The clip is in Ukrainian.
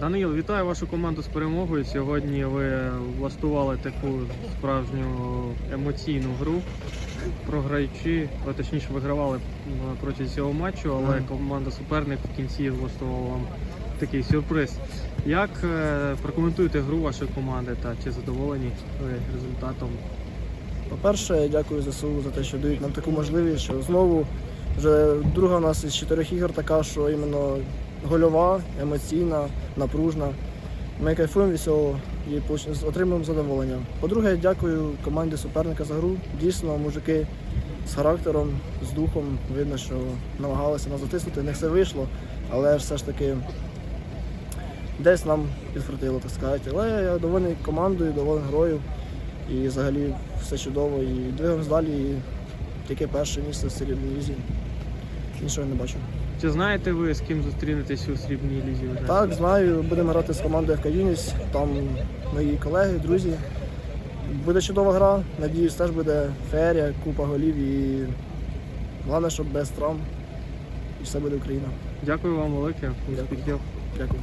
Даниїл, вітаю вашу команду з перемогою. Сьогодні ви влаштували таку справжню емоційну гру, програючи, а точніше вигравали протягом цього матчу, але команда суперник в кінці влаштувала вам такий сюрприз. Як е, прокоментуєте гру вашої команди та чи задоволені ви результатом? По-перше, я дякую ЗСУ за те, що дають нам таку можливість, що знову вже друга у нас із чотирьох ігор така, що іменно гольова, емоційна, напружна. Ми кайфуємо від цього і отримуємо задоволення. По-друге, дякую команді суперника за гру. Дійсно, мужики з характером, з духом. Видно, що намагалися нас затиснути. Не все вийшло, але все ж таки десь нам підфартило, так сказати. Але я довольний командою, довольний грою. І взагалі все чудово. І двигаємось далі. І тільки перше місце в середній лізі. Іншого не бачу. Чи знаєте ви, з ким зустрінетесь у срібній лізі? вже? Так, знаю, будемо грати з командою ФК Юніс, Там мої колеги, друзі. Буде чудова гра. Надіюсь, теж буде феєрія, купа голів і головне, щоб без травм. І все буде Україна. Дякую вам велике. Успіхів. Дякую.